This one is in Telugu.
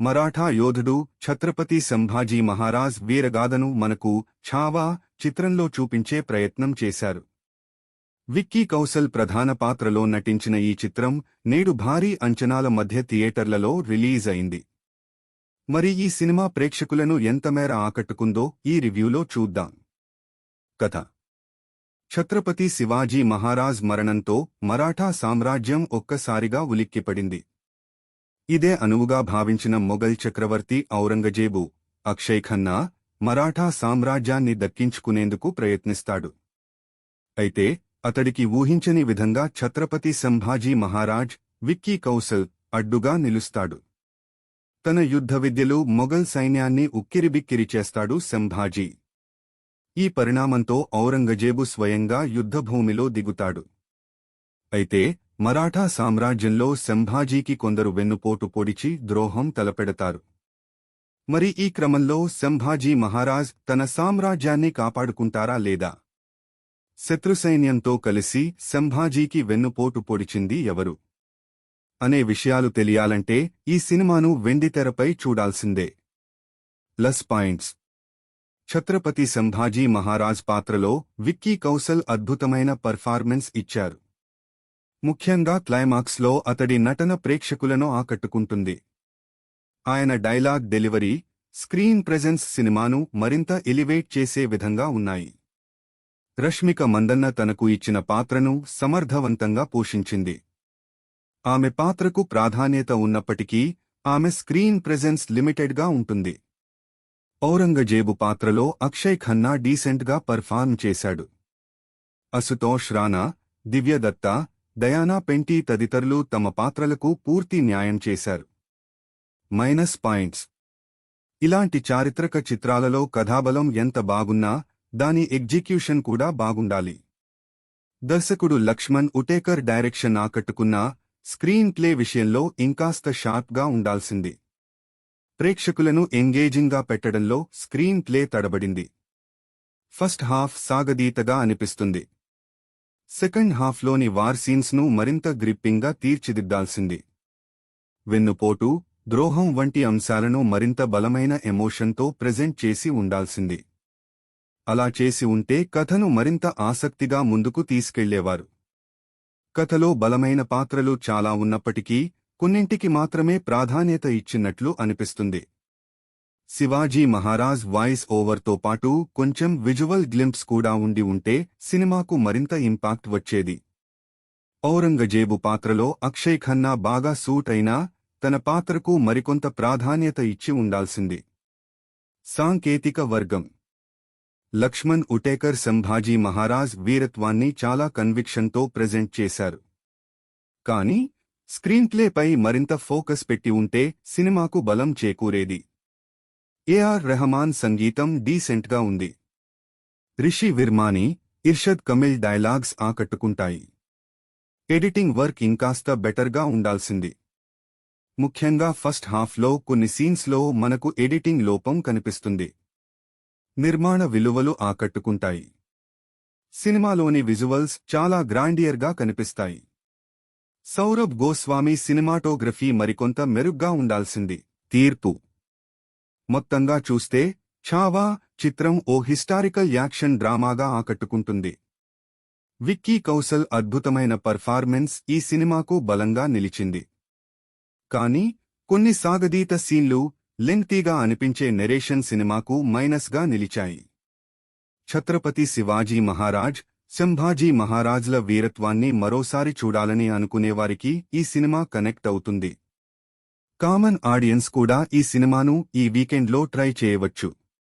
మరాఠా యోధుడు ఛత్రపతి సంభాజీ మహారాజ్ వీరగాథను మనకు ఛావా చిత్రంలో చూపించే ప్రయత్నం చేశారు. విక్కీ కౌశల్ ప్రధాన పాత్రలో నటించిన ఈ చిత్రం నేడు భారీ అంచనాల మధ్య థియేటర్లలో రిలీజ్ అయింది. మరి ఈ సినిమా ప్రేక్షకులను ఎంతమేర ఆకట్టుకుందో ఈ రివ్యూలో చూద్దాం. కథ. ఛత్రపతి శివాజీ మహారాజ్ మరణంతో మరాఠా సామ్రాజ్యం ఒక్కసారిగా ఉలిక్కిపడింది. ఇదే అనువుగా భావించిన మొఘల్ చక్రవర్తి ఔరంగజేబు అక్షయ్ ఖన్నా మరాఠా సామ్రాజ్యాన్ని దక్కించుకునేందుకు ప్రయత్నిస్తాడు. అయితే అతడికి ఊహించని విధంగా ఛత్రపతి సంభాజీ మహారాజ్ విక్కీ కౌశల్ అడ్డుగా నిలుస్తాడు. తన యుద్ధ విద్యలు మొఘల్ సైన్యాన్ని ఉక్కిరిబిక్కిరి చేస్తాడు సంభాజీ. ఈ పరిణామంతో ఔరంగజేబు స్వయంగా యుద్ధభూమిలో దిగుతాడు. అయితే మరాఠా సామ్రాజ్యంలో సంభాజీకి కొందరు వెన్నుపోటు పొడిచి ద్రోహం తలపెడతారు. మరి ఈ క్రమంలో సంభాజీ మహారాజ్ తన సామ్రాజ్యాన్ని కాపాడుకుంటారా లేదా? శత్రుసైన్యంతో కలిసి సంభాజీకి వెన్నుపోటు పొడిచింది ఎవరు? అనే విషయాలు తెలియాలంటే ఈ సినిమాను వెండితెరపై చూడాల్సిందే. Plus points. ఛత్రపతి సంభాజీ మహారాజ్ పాత్రలో విక్కీ కౌశల్ అద్భుతమైన పర్ఫార్మెన్స్ ఇచ్చారు. ముఖ్యంగా క్లైమాక్స్లో అతడి నటన ప్రేక్షకులను ఆకట్టుకుంటుంది. ఆయన డైలాగ్ డెలివరీ స్క్రీన్ ప్రెజెన్స్ సినిమాను మరింత ఎలివేట్ చేసే విధంగా ఉన్నాయి. రష్మిక మందన్న తనకు ఇచ్చిన పాత్రను సమర్థవంతంగా పోషించింది. ఆమె పాత్రకు ప్రాధాన్యత ఉన్నప్పటికీ ఆమె స్క్రీన్ ప్రెజెన్స్ లిమిటెడ్గా ఉంటుంది. ఔరంగజేబు పాత్రలో అక్షయ్ ఖన్నా డీసెంట్గా పర్ఫార్మ్ చేశాడు. అసుతోష్ రాణా దివ్యదత్త డయానా పెంటీ తదితరులు తమ పాత్రలకు పూర్తి న్యాయం చేశారు. Minus points. ఇలాంటి చారిత్రక చిత్రాలలో కథాబలం ఎంత బాగున్నా దాని ఎగ్జిక్యూషన్ కూడా బాగుండాలి. దర్శకుడు లక్ష్మణ్ ఉటేకర్ డైరెక్షన్ ఆకట్టుకున్నా స్క్రీన్ ప్లే విషయంలో ఇంకాస్త షార్ప్గా ఉండాల్సింది. ప్రేక్షకులను ఎంగేజింగ్గా పెట్టడంలో స్క్రీన్ ప్లే తడబడింది. ఫస్ట్ హాఫ్ సాగదీతగా అనిపిస్తుంది. సెకండ్ హాఫ్లోని వార్ సీన్స్ను మరింత గ్రిప్పింగ్గా తీర్చిదిద్దాల్సింది. వెన్నుపోటు ద్రోహం వంటి అంశాలను మరింత బలమైన ఎమోషన్తో ప్రెజెంట్ చేసి ఉండాల్సింది. అలా చేసి ఉంటే కథను మరింత ఆసక్తిగా ముందుకు తీసుకెళ్ళేవారు. కథలో బలమైన పాత్రలు చాలా ఉన్నప్పటికీ కొన్నింటికి మాత్రమే ప్రాధాన్యత ఇచ్చినట్లు అనిపిస్తుంది. శివాజీ మహారాజ్ వాయిస్ ఓవర్తో పాటు కొంచెం విజువల్ గ్లింప్స్ కూడా ఉండి ఉంటే సినిమాకు మరింత ఇంపాక్ట్ వచ్చేది. ఔరంగజేబు పాత్రలో అక్షయ్ ఖన్నా బాగా సూట్ అయినా తన పాత్రకు మరికొంత ప్రాధాన్యత ఇచ్చి ఉండాల్సింది. సాంకేతిక వర్గం. లక్ష్మణ్ ఉటేకర్ సంభాజీ మహారాజ్ వీరత్వాన్ని చాలా కన్విక్షన్తో ప్రెజెంట్ చేశారు. కాని స్క్రీన్ప్లేపై మరింత ఫోకస్ పెట్టి ఉంటే సినిమాకు బలం చేకూరేది. ఏఆర్ రెహమాన్ సంగీతం డీసెంట్గా ఉంది. రిషి విర్మాని ఇర్షద్ కమిల్ డైలాగ్స్ ఆకట్టుకుంటాయి. ఎడిటింగ్ వర్క్ ఇంకాస్త బెటర్గా ఉండాల్సింది. ముఖ్యంగా ఫస్ట్ హాఫ్లో కొన్ని సీన్స్లో మనకు ఎడిటింగ్ లోపం కనిపిస్తుంది. నిర్మాణ విలువలు ఆకట్టుకుంటాయి. సినిమాలోని విజువల్స్ చాలా గ్రాండియర్గా కనిపిస్తాయి. సౌరభ్ గోస్వామి సినిమాటోగ్రఫీ మరికొంత మెరుగ్గా ఉండాల్సింది. తీర్పు మొత్తంగా చూస్తే ఛావా చిత్రం ఓ హిస్టారికల్ యాక్షన్ డ్రామాగా ఆకట్టుకుంటుంది. విక్కీ కౌశల్ అద్భుతమైన పర్ఫార్మెన్స్ ఈ సినిమాకు బలంగా నిలిచింది. కానీ కొన్ని సాగదీత సీన్లు లెంగ్తీగా అనిపించే నెరేషన్ సినిమాకు మైనస్గా నిలిచాయి. ఛత్రపతి శివాజీ మహారాజ్ సంభాజీ మహారాజ్ల వీరత్వాన్ని మరోసారి చూడాలని అనుకునేవారికి ఈ సినిమా కనెక్ట్ అవుతుంది. కామన్ ఆడియన్స్ కూడా ఈ సినిమాను ఈ వీకెండ్లో ట్రై చేయవచ్చు.